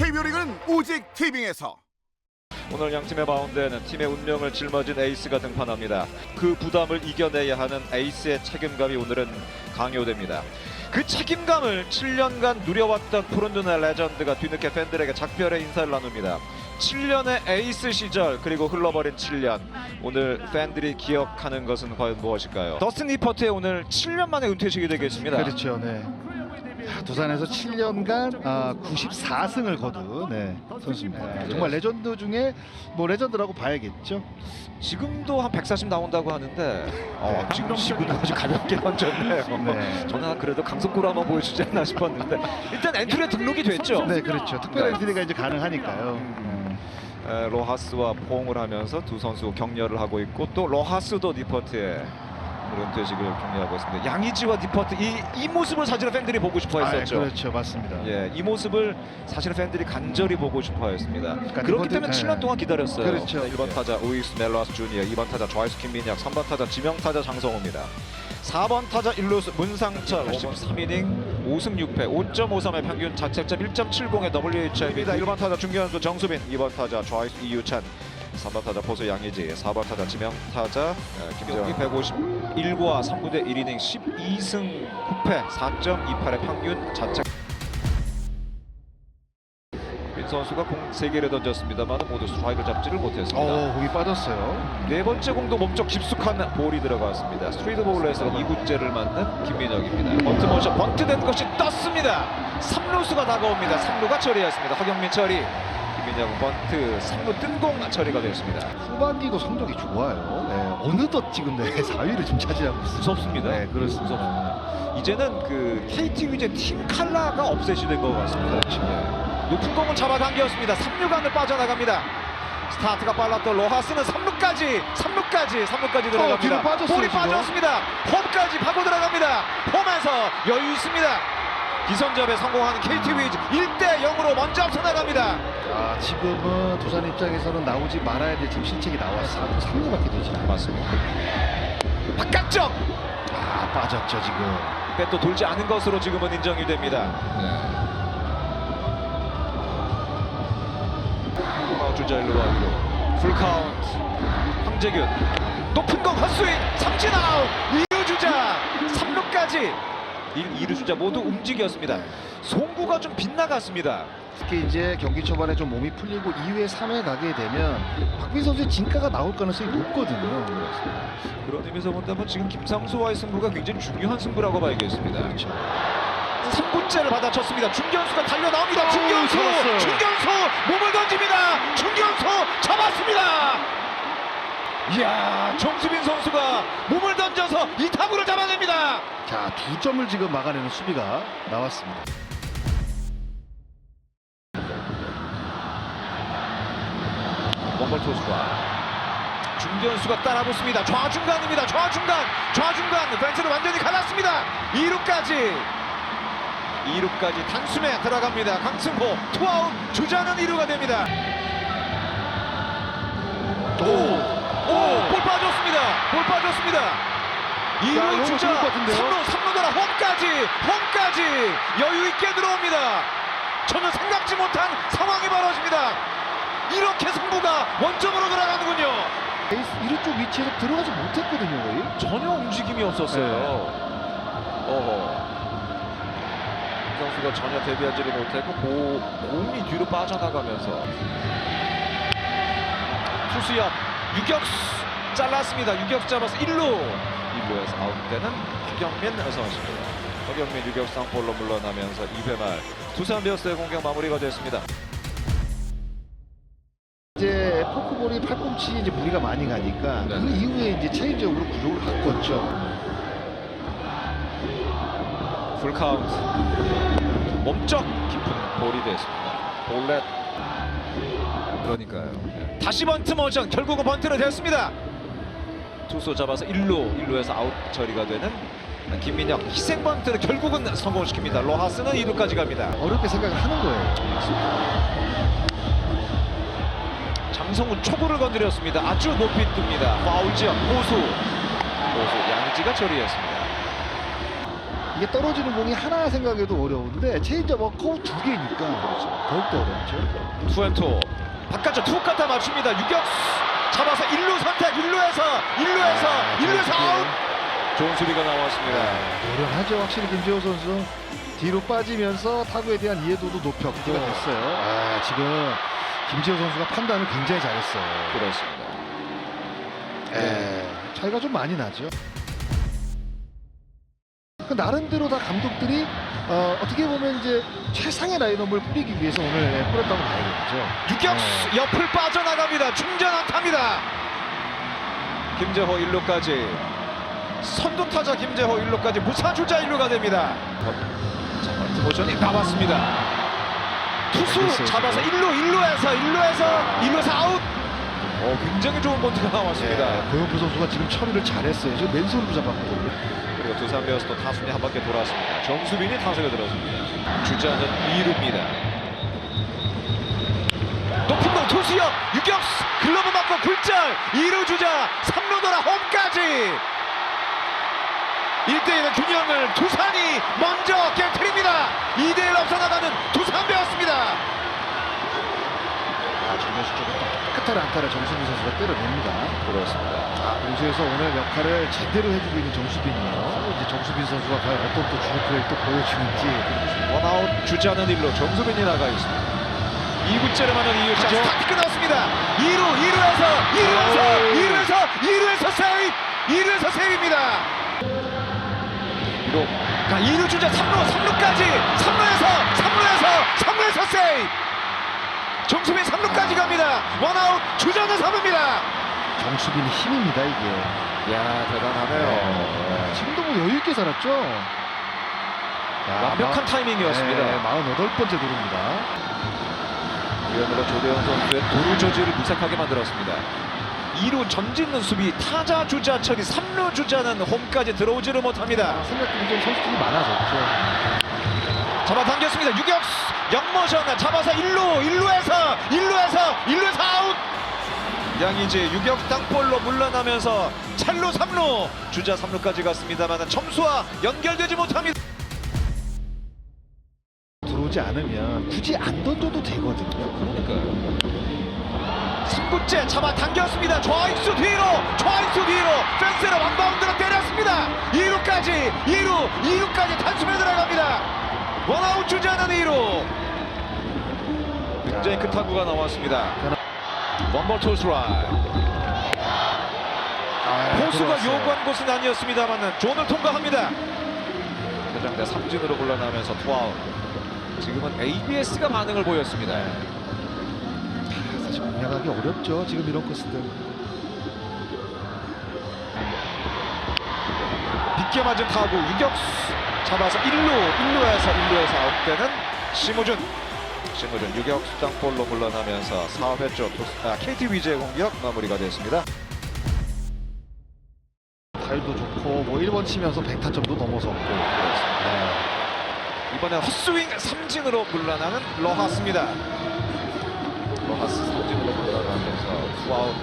KBO 리그는 오직 티빙에서 오늘 양 팀의 마운드에는 팀의 운명을 짊어진 에이스가 등판합니다. 그 부담을 이겨내야 하는 에이스의 책임감이 오늘은 강요됩니다. 그 책임감을 7년간 누려왔던 푸른 눈의 레전드가 뒤늦게 팬들에게 작별의 인사를 나눕니다. 7년의 에이스 시절 그리고 흘러버린 7년 오늘 팬들이 기억하는 것은 과연 무엇일까요? 더스틴 리퍼트의 오늘 7년 만에 은퇴식이 되겠습니다. 그렇죠. 네. 야, 두산에서 7년간 아, 94승을 거둔 네, 선수입니다. 네, 정말 레전드 중에 뭐 레전드라고 봐야겠죠. 지금도 한 140 나온다고 하는데 어, 네. 지금 시구는 아주 가볍게 던졌네요. 네. 저는 그래도 강속구로 한번 보여주지 않나 싶었는데 일단 엔트리에 등록이 됐죠. 네, 그렇죠. 특별한 네. 엔트리가 이제 가능하니까요. 네. 에, 로하스와 포옹을 하면서 두 선수 격려를 하고 있고 또 로하스도 니퍼트 의 은퇴식을 격려하고 있습니다. 양이지와 니퍼트 이, 이 모습을 사실은 팬들이 보고 싶어 아, 했었죠. 그렇죠, 맞습니다. 예, 이 모습을 사실은 팬들이 간절히 보고 싶어 했습니다. 그렇기 니퍼트- 때문에 네. 7년 동안 기다렸어요. 그렇죠. 1번 타자 우익스 멜로스 주니어, 2번 타자 좌이스 김민혁, 3번 타자 지명 타자 장성호입니다. 4번 타자 일루수 문상철 13이닝 5승 6패 5.53의 평균 자책점 1.70의 WHI입니다. 1번 타자 중견수 정수빈 2번 타자 좌이스 이유찬 3번 타자 포수 양의지 4번 타자 지명 타자 어, 김정희 151과 3부대 1이닝 12승 9패 4.28의 평균 자책 민 선수가 공 3개를 던졌습니다만 모두 스트라이크 잡지를 못했습니다. 어, 공이 빠졌어요. 네 번째 공도 몸쪽 깊숙한 볼이 들어갔습니다. 스트리트 볼에서 2구째를 맞는 김민혁입니다. 번트 모션 번트된 것이 떴습니다. 3루수가 다가옵니다. 3루가 처리했습니다. 허경민 처리. 김민혁은 번트 3루 뜬공 처리가 됐습니다. 후반기도 성적이 좋아요. 네, 어느덧 지금 네, 4위를 좀 차지하고 있습니다. 무섭습니다. 네, 그렇습니다. 이제는 그 KT 위제 팀 칼라가 없애시된 것 같습니다. 그렇죠. 예. 높은 공은 잡아당겼습니다. 3루간을 빠져나갑니다. 스타트가 빨랐던 로하스는 3루까지 3루까지 3루까지 들어갑니다. 뒤로 빠졌어요, 볼이 지금. 빠졌습니다. 홈까지 파고 들어갑니다. 홈에서 여유 있습니다. 기선접에 성공하는 KT 위즈 1대 0으로 먼저 앞서 나갑니다. 자, 지금은 두산 입장에서는 나오지 말아야 될 지금 실책이 나왔어요. 3루밖에 되지 않아요. 맞습니다. 바깥쪽 아, 빠졌죠, 지금. 배또 돌지 않은 것으로 지금은 인정이 됩니다. 어, 주자 1루와 2루 풀 카운트 황재균 높은 공 헛스윙 삼진 아웃 2루 주자 3루까지 2루 주자 모두 움직였습니다. 송구가 좀 빗나갔습니다. 특히 이제 경기 초반에 좀 몸이 풀리고 2회, 3회 가게 되면 박빈 선수의 진가가 나올 가능성이 높거든요. 그런 의미에서 본다면 지금 김상수와의 승부가 굉장히 중요한 승부라고 봐야겠습니다. 그렇죠. 3구째를 받아쳤습니다. 중견수가 달려 나옵니다. 어우, 중견수. 중견수 몸을 던집니다. 중견수 잡았습니다. 이야, 정수빈 선수가 몸을 던져서 이 타구를 잡아냅니다. 자, 두 점을 지금 막아내는 수비가 나왔습니다. 원볼 투수가 중견수가 따라붙습니다. 좌중간입니다. 좌중간, 좌중간 벤츠를 완전히 갈랐습니다. 2루까지 2루까지 단숨에 들어갑니다. 강승호 투아웃 주자는 2루가 됩니다. 오, 빠졌습니다. 볼 빠졌습니다. 야, 2루 이거 주자 좋을 것 같은데요? 3루 3루 돌아 홈까지 홈까지 여유 있게 들어옵니다. 전혀 생각지 못한 상황이 벌어집니다. 이렇게 승부가 원점으로 들어가는군요. 에이스 1루 쪽 위치에서 들어가지 못했거든요, 거의. 전혀 움직임이 없었어요. 어허. 김 선수가 전혀 대비하지를 못했고 고, 공이 뒤로 빠져나가면서 투수 옆 유격수 잘랐습니다. 유격수 잡아서 1루. 1루에서 아웃되는 허경민 선수입니다. 허경민 유격수 상볼로 물러나면서 2회 말. 두산 베어스의 공격 마무리가 됐습니다. 이제 포크볼이 팔꿈치에 이제 무리가 많이 가니까 그 이후에 이제 체인지업으로 구조를 바꿨죠. 풀 카운트. 몸쪽 깊은 볼이 됐습니다. 볼렛 그러니까요. 다시 번트 모션. 결국은 번트를 됐습니다 투수 잡아서 1루 1루에서 아웃 처리가 되는 김민혁. 희생 번트를 결국은 성공시킵니다. 로하스는 2루까지 갑니다. 어렵게 생각을 하는 거예요. 장성훈 초구를 건드렸습니다. 아주 높이 뜹니다. 파울 지역 고수. 고수 양지가 처리했습니다. 이게 떨어지는 공이 하나 생각해도 어려운데 체인지업 커브 두 개니까 더욱더 어렵죠. 투앤투. 바깥쪽 투 갖다 맞춥니다. 유격수 잡아서 1루 선택 1루에서 1루에서 아, 1루에서 좋은 아웃. 좋은 수비가 나왔습니다. 노련하죠. 확실히 김지호 선수 뒤로 빠지면서 타구에 대한 이해도도 높였고 됐어요. 아, 지금 김지호 선수가 판단을 굉장히 잘했어요. 그렇습니다. 예, 차이가 좀 많이 나죠. 그 나름대로 다 감독들이 어, 어떻게 보면 이제 최상의 라인업을 뿌리기 위해서 오늘 예, 뿌렸다고 봐야겠죠. 유격수 옆을 빠져나갑니다. 중전 안타입니다. 김재호 1루까지 선두 타자 김재호 1루까지 무사주자 1루가 됩니다. 자, 모션이 나왔습니다. 투수 됐어요, 잡아서 지금. 1루 1루에서 1루에서 1루에서 아웃. 어, 굉장히 좋은 번트가 나왔습니다. 예, 고영표 선수가 지금 처리를 잘했어요. 지금 맨손으로 잡았거든요. 그리고 두산 베어스도 타순이 한 바퀴 돌았습니다. 정수빈이 타석에 들어섭니다. 주자는 2루입니다. 높은 공 투수역 유격수 글러브 맞고 굴절 2루 주자 3루 돌아 홈까지 1대1의 균형을 두산이 먼저 깨뜨립니다. 2대1 앞서 나가는 두산 베어스입니다. 아, 정면수 쪽에 깨끗한 안타를 정수빈 선수가 때려냅니다. 그렇습니다. 아, 공수에서 오늘 역할을 제대로 해주고 있는 정수빈이에요. 이제 정수빈 선수가 과연 어떤 또 주루플레이를 또 보여주는지. 원아웃 주자는 1루 정수빈이 나가 있습니다. 2구째를 맞는 이유샷 가죠. 스타트 끊었습니다. 2루 2루에서 2루에서 어우. 2루에서 2루에서 세이브 2루에서 세이브입니다. 2루 자 2루 주자 3루 3루까지 3루에서 3루에서 3루에서 세이브 정수빈 3루까지 갑니다. 원아웃 주자는 3루입니다. 정수빈의 힘입니다, 이게. 야 대단하네요. 지금도 뭐 여유 있게 살았죠? 야, 완벽한 타이밍이었습니다. 네, 48번째 도루입니다. 이현우가 조대현 선수의 도루 저지를 무색하게 만들었습니다. 2루 전짓는 수비 타자 주자 처리 3루 주자는 홈까지 들어오지를 못합니다. 아, 생각보다 좀 선수들이 많아졌죠. 잡아당겼습니다. 유격수 영모션 잡아서 1루 1루에서 1루에서 1루에서 아웃. 양이지 유격 땅볼로 물러나면서 찰루 3루 주자 3루까지 갔습니다만 점수와 연결되지 못합니다. 들어오지 않으면 굳이 안 던져도 되거든요. 그러니까요. 3구째 잡아 당겼습니다. 좌익수 뒤로 좌익수 뒤로 펜스로 완바운드로 때렸습니다. 2루까지 2루 2루까지 단숨에 들어갑니다. 원아웃 주자는 2루 굉장히 큰 타구가 나왔습니다. 원볼 투스라이 아, 포수가. 요구한 곳은 아니었습니다만 존을 통과합니다. 대장대 삼진으로 물러나면서 투아웃. 지금은 ABS가 반응을 보였습니다. 사실 공략하기 어렵죠. 지금 이런 코스들. 빗게 맞은 타구 유격수 잡아서 1루 1루에서 1루에서 아웃되는 심우준 심우준 유격수 땅볼로 물러나면서 4회 초 아, KT 위즈의 공격 마무리가 됐습니다. 타율도 좋고 뭐 1번 치면서 100타점도 넘어섰고. 네. 이번에 헛스윙 삼진으로 물러나는 로하스입니다. 로하스 삼진으로 물러나면서 투아웃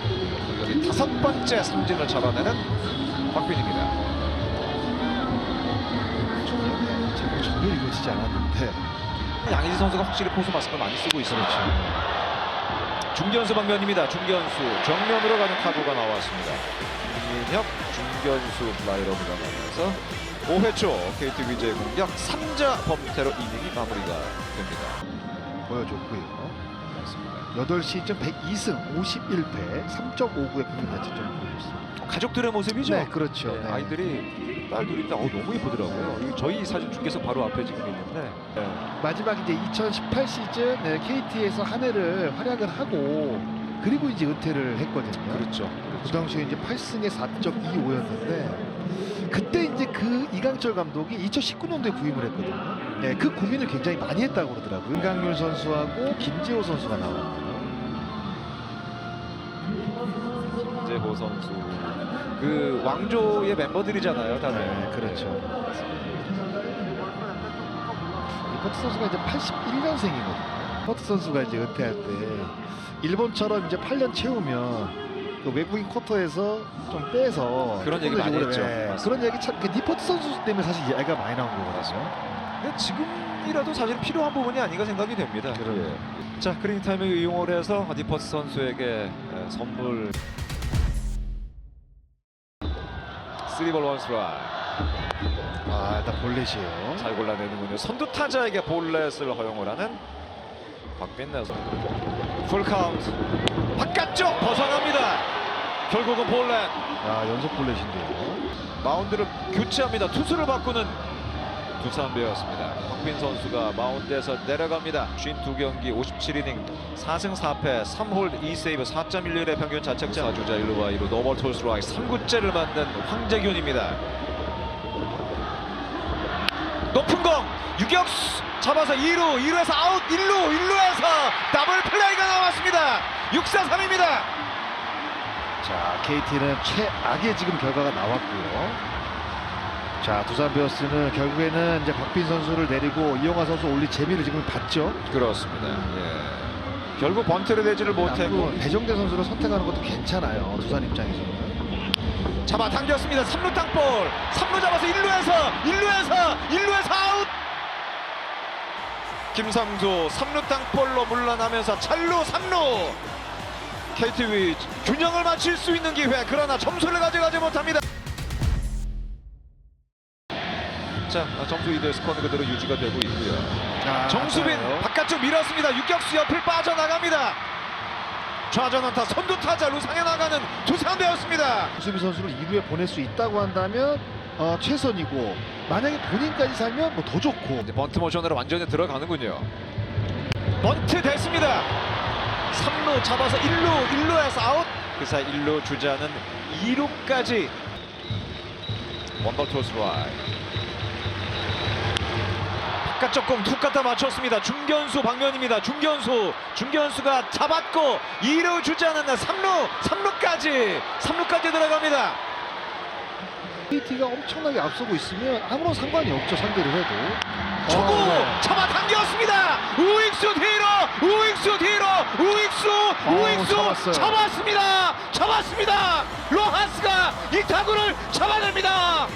여기 다섯 번째 삼진을 잡아내는 박빈입니다. 전혀 이루어지지 않았는데. 양희지 선수가 확실히 포수 마스크를 많이 쓰고 있습니다. 그렇죠. 중견수 방면입니다. 중견수 정면으로 가는 타구가 나왔습니다. 김민혁 중견수 플라이로 물러나면서 5회 초 KT 위즈의 공격 3자 범퇴로 이닝이 마무리가 됩니다. 보여줬고요. 맞습니다. 8시즌 102승 51패 3.59의 평균 자책점을 보여줬습니다. 가족들의 모습이죠? 네, 그렇죠. 네, 네. 아이들이 딸 둘인데 어, 너무 예쁘더라고요. 이거 저희 사진 중계석 바로 앞에 지금 있는데 네. 마지막 이제 2018 시즌 네, KT에서 한 해를 활약을 하고 그리고 이제 은퇴를 했거든요. 그렇죠. 그 당시에 이제 8승에 4.25였는데 그때 이제 그 이강철 감독이 2019년도에 부임을 했거든요. 네, 그 고민을 굉장히 많이 했다고 그러더라고요. 김강률 선수하고 김지호 선수가 나왔고요. 김재호 선수 그 왕조의 멤버들이잖아요, 다들. 네, 그렇죠. 이 퍼트 선수가 이제 81년생이거든요. 퍼트 선수가 이제 은퇴할 때 일본처럼 이제 8년 채우면 그 외국인 쿼터에서 좀 빼서 그런 얘기 많이 했죠. 예, 맞습니다. 그런 얘기 참그 니퍼트 선수 때문에 사실 이야기가 많이 나온 거거든요. 근데 지금이라도 사실 필요한 부분이 아닌가 생각이 됩니다. 예. 자 그린 타임을 이용을 해서 디퍼스 선수에게 에, 선물 3볼 원스트라이 아 일단 볼넷이에요. 잘 골라내는군요. 선두 타자에게 볼넷을 허용을 하는 박빈나 선수. 풀 카운트 바깥쪽 벗어납니다. 결국은 볼넷 아 연속 볼넷인데요. 마운드를 교체합니다. 투수를 바꾸는 두산 배였습니다. 박빈 선수가 마운드에서 내려갑니다. 52경기 57이닝 4승 4패 3홀 2세이브 4.11의 평균 자책점 주자 1루와 2루 노멀 토스로 3구째를 만든 황재균입니다. 높은 공 유격수 잡아서 2루 2루에서 아웃 1루 1루에서 더블 플레이가 나왔습니다. 6사 3입니다. 자 KT는 최악의 지금 결과가 나왔고요. 자 두산 베어스는 결국에는 이제 박빈 선수를 내리고 이영하 선수 올리 재미를 지금 봤죠. 그렇습니다. 예. 결국 번트를 내지를 못했고 배정대 선수를 선택하는 것도 괜찮아요. 두산 입장에서는. 잡아 당겼습니다. 3루 땅볼. 3루 잡아서 1루에서 1루에서 1루에서 아웃. 김상조 3루 땅볼로 물러나면서 찰루 3루. KTV 균형을 맞출 수 있는 기회. 그러나 점수를 가져가지 못합니다. 자, 점수 2대 스코어는 그대로 유지가 되고 있고요. 자, 정수빈 맞아요. 바깥쪽 밀었습니다. 유격수 옆을 빠져나갑니다. 좌전 안타 선두 타자 루상에 나가는 두산되었습니다. 정수빈 선수를 2루에 보낼 수 있다고 한다면 어, 최선이고 만약에 본인까지 살면 뭐 더 좋고. 이제 번트 모션으로 완전히 들어가는군요. 번트 됐습니다. 3루 잡아서 1루, 1루에서 아웃. 그 사이 1루 주자는 2루까지. 원볼 토스라이. 바깥쪽 공툭 갖다 맞췄습니다. 중견수 방면입니다. 중견수. 중견수가 잡았고 2루 주자는 3루, 3루까지. 3루까지 들어갑니다. KT가 엄청나게 앞서고 있으면 아무런 상관이 없죠 상대를 해도. 초구 어, 네. 잡아당겼습니다. 우익수 뒤로 우익수 뒤로 우익수 우익수 잡았어요. 잡았습니다. 잡았습니다. 로하스가 이 타구를 잡아냅니다.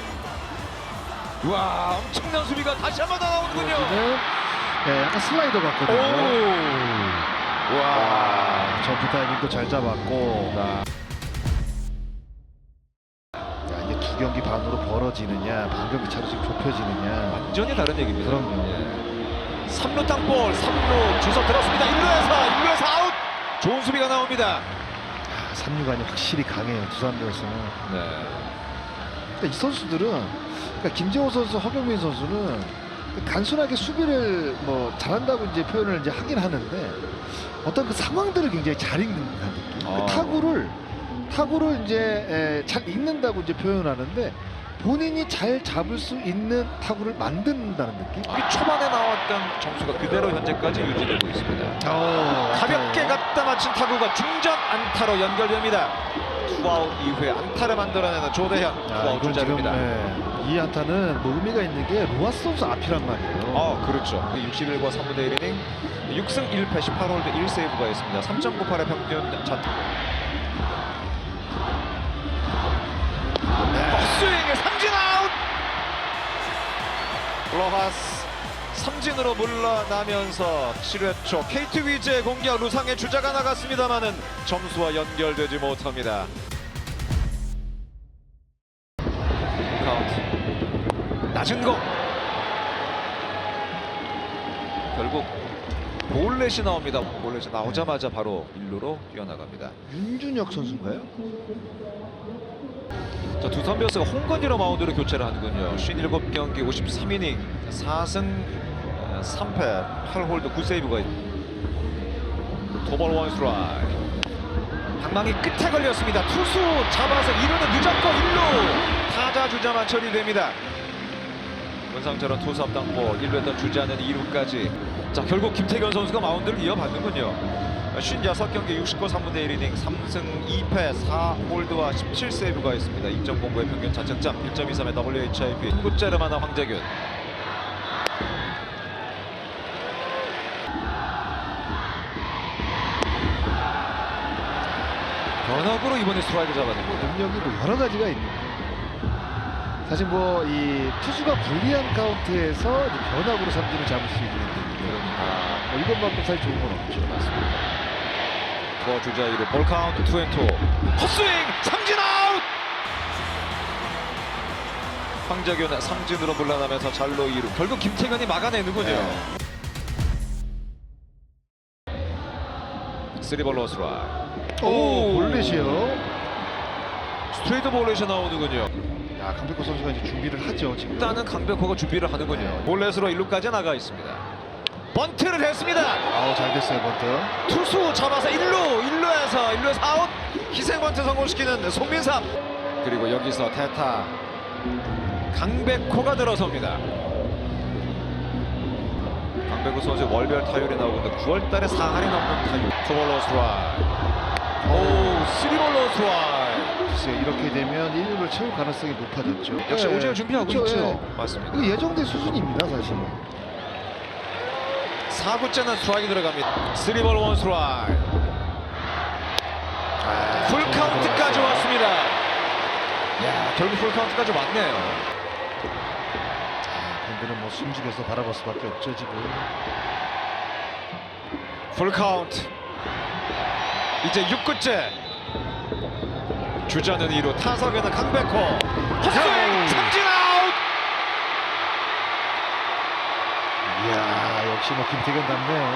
와 엄청난 수비가 다시 한번 나오는군요. 여기는 네, 약간 슬라이더 오. 같거든요. 와. 점프 타이밍도 잘 잡았고. 야, 이게 두 경기 반으로 벌어지느냐, 반 경기 차로 지금 좁혀지느냐. 완전히 다른 얘기입니다. 그럼요. 예. 3루 땅볼 3루 주서 들었습니다. 1루에서 1루에서 아웃. 좋은 수비가 나옵니다. 아, 삼루간이 확실히 강해요 두산 베어스는. 네. 그러니까 이 선수들은 그러니까 김재호 선수, 허경민 선수는 그 단순하게 수비를 뭐 잘한다고 이제 표현을 이제 하긴 하는데 어떤 그 상황들을 굉장히 잘 읽는다는 느낌. 아. 그 타구를 타구를 이제 에, 잘 읽는다고 이제 표현하는데 본인이 잘 잡을 수 있는 타구를 만든다는 느낌. 이 초반에 나왔던 점수가 그대로 현재까지 유지되고 있습니다. 어, 가볍게 갖다 맞힌 타구가 중전 안타로 연결됩니다. 투아웃 이후에 안타를 만들어내는 조대현 아, 투아웃 주자입니다. 예, 이 안타는 뭐 의미가 있는 게 로하스 선수 앞이란 말이에요. 아 그렇죠. 61과 3분의 1이닝 6승 1패 18홀드 1세이브가 있습니다. 3.98의 평균 자 스윙에 삼진 아웃. 로하스 삼진으로 물러나면서 7회 초 KT 위즈의 공격 루상의 주자가 나갔습니다만은 점수와 연결되지 못합니다. 카운트 낮은 공 결국 볼넷이 나옵니다. 볼넷이 나오자마자 바로 1루로 뛰어나갑니다. 윤준혁 선수인가요? 자, 두산 베어스가 홍건희로 마운드로 교체를 하는군요. 57경기 53이닝 4승 3패 8홀드 9세이브가 있 도벌 원스트라이 방망이 끝에 걸렸습니다. 투수 잡아서 2루는 무조건 1루 타자 주자만 처리됩니다. 문상철은 투수 앞당볼 1루했던 주자는 2루까지 자 결국 김태견 선수가 마운드를 이어받는군요. 56경기 69 3분의 1이닝 3승 2패 4홀드와 17세이브가 있습니다. 2.09의 평균 자책점 1.23의 WHIP 1구째를 만한 황재균 변화구로 이번에 스트라이크 거예요. 능력이 뭐 여러 가지가 있는 거예요. 사실 뭐 이 투수가 불리한 카운트에서 변화구로 삼진을 잡을 수 있는 아, 뭐 이것만큼 사실 좋은 건 없죠. 맞습니다. 투어 주자 2루 볼 카운트 투앤투. 헛스윙! 삼진 아웃! 황재균 삼진으로 물러나면서 잘로 2루. 결국 김태균이 막아내는군요. 네. 쓰리볼 로스라이. 오, 볼넷이요. 스트레이트 볼넷이 나오는군요. 야, 강백호 선수가 이제 준비를 하죠, 지금. 일단은 강백호가 준비를 하는군요. 네. 볼넷으로 1루까지 나가 있습니다 번트를 했습니다. 아우, 잘 됐어요, 번트. 투수 잡아서 1루 1루에서 1루에서 아웃. 희생 번트 성공시키는 송민삼. 그리고 여기서 대타. 강백호가 들어섭니다. 강백호 선수 월별 타율이 나오는데 9월 달에 4할이 넘는 타율. 투볼로 스트라이 오 쓰리볼로 스트라이 글쎄요, 이렇게 되면 1루를 채울 가능성이 높아졌죠. 역시 네. 오지을 준비하고 그렇죠, 있죠. 예. 맞습니다. 그 예정된 수준입니다, 사실. 4구째는 스트라이크 들어갑니다 쓰리볼 원 스트라이 아, 풀 좋은 카운트까지 들어갔어요. 왔습니다. 야, 결국 풀 카운트까지 왔네요. 밴드는 뭐 숨죽여서 바라볼 수밖에 없죠, 지금. 풀 카운트. 이제 6구째. 주자는 2루, 타석에는 강백호. 헛스윙, 삼진 아웃. 이야, 역시 뭐 김태균 같네요.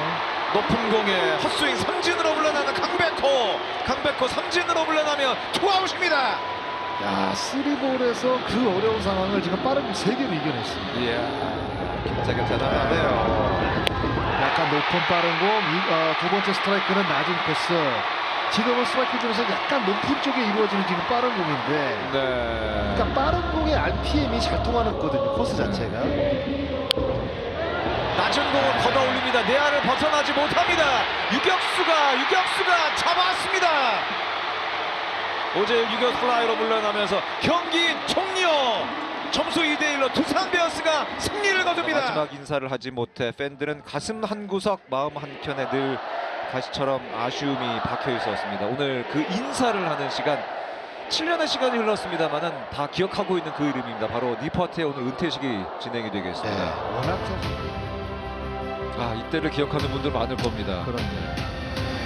높은 공에 헛스윙 삼진으로 물러나는 강백호. 강백호 삼진으로 물러나며 투아웃입니다. 야, 쓰리볼에서 그 어려운 상황을 지금 빠른 세 개로 이겨냈습니다. 이야, 김태균 대단하네요. 약간 높은 빠른 공, 이- 어, 두 번째 스트라이크는 낮은 코스. 지금은 스트라이크 중에서 약간 높은 쪽에 이루어지는 지금 빠른 공인데, 네. 그러니까 빠른 공의 RPM이 잘 통하는 거든요, 코스 자체가. 낮은 공을 걷어 올립니다. 내야를 벗어나지 못합니다. 유격수가 유격수가 잡았습니다. 오제 유격 플라이로 물러나면서 경기 종료. 점수 2대 1로 두산 베어스가 승리를 거둡니다. 마지막 인사를 하지 못해 팬들은 가슴 한 구석, 마음 한 켠에 늘 가시처럼 아쉬움이 박혀 있었습니다. 오늘 그 인사를 하는 시간 7년의 시간이 흘렀습니다만은 다 기억하고 있는 그 이름입니다. 바로 니퍼트의 오늘 은퇴식이 진행이 네, 되겠습니다. 워낙 선수. 아 이때를 기억하는 분들 많을 겁니다. 그럼요.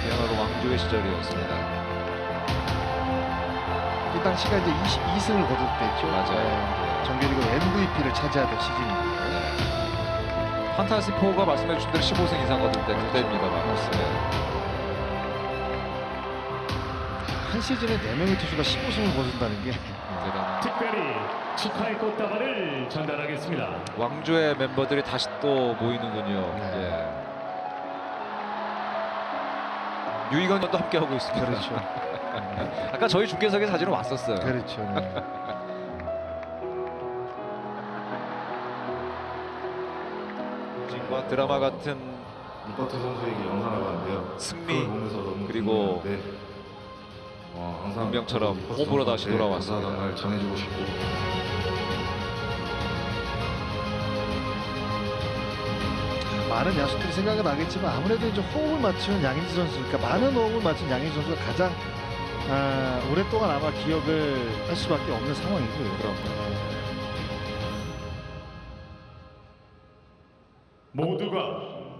그야말로 왕조의 시절이었습니다. 이 당시가 이제 22승을 거둘 때죠. 맞아요. 네, 정규리그 MVP를 차지하던 시즌입니다. 네. 판타지 4가 말씀해 주신 대로 15승 이상 거둘 때 그때입니다. 한 시즌에 4명의 투수가 15승을 거둔다는 게 대단. 특별히 축하의 꽃다발을 전달하겠습니다. 왕조의 멤버들이 다시 또 모이는군요. 네. 예. 유이건 도 함께 하고 있습니다. 그렇죠. 아까 저희 중계석에 사진은 왔었어요. 그렇죠. 네. 과 드라마 같은 이버트 선수에게 영상을 봤는데요. 승리 그걸 보면서 너무 그리고 어, 항상 운명처럼 홈으로 다시 선수한테 돌아왔습니다. 감사하다는 말 전해주고 싶고 많은 야수들이 생각은 나겠지만 아무래도 이제 호흡을 맞추는 양인지 선수, 그러니까 많은 호흡을 맞춘 양인지 선수가 가장 아, 오랫동안 아마 기억을 할 수밖에 없는 상황이고요. 그럼. 모두가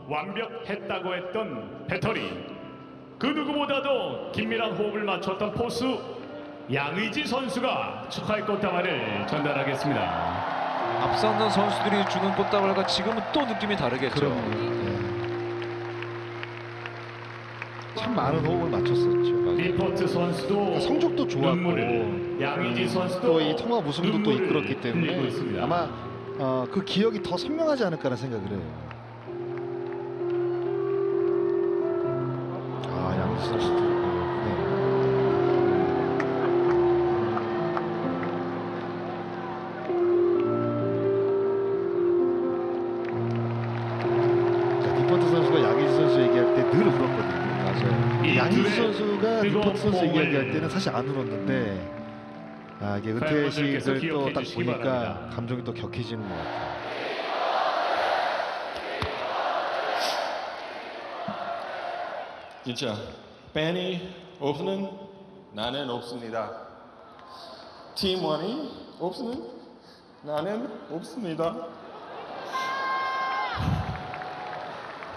완벽했다고 했던 배터리. 그 누구보다도 긴밀한 호흡을 맞췄던 포수 양의지 선수가 축하의 꽃다발을 전달하겠습니다. 앞서는 선수들이 주는 꽃다발과 지금은 또 느낌이 다르겠죠. 네. 참 많은 호흡을 맞췄었죠. 리포트 선수도 그러니까 성적도 좋았고 눈물을, 양의지 선수도 또이 통합 우승도 또 이끌었기 때문에. 아마 어, 그 기억이 더 선명하지 않을까라는 생각을 해요. 선수도 네. 자, 디펀트 선수가 양희지 선수 얘기할 때늘 울었거든요. 맞아요. 이 양희지 둘의 선수가 뜨거운 디펀트 선수 뽕을 얘기할 때는 사실 안 울었는데 아 이게 은퇴식을 또 딱 보니까 바랍니다. 감정이 또 격해지는 것 같아요. 진짜 팬이 없는 나는 없습니다. 팀원이 없으면 나는 없습니다.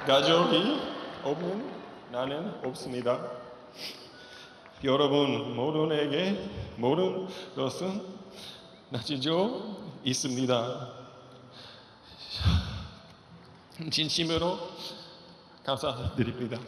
가족이 없는 나는 없습니다. 여러분 모두에게 모든 것은 나지죠 있습니다. 진심으로 감사드립니다.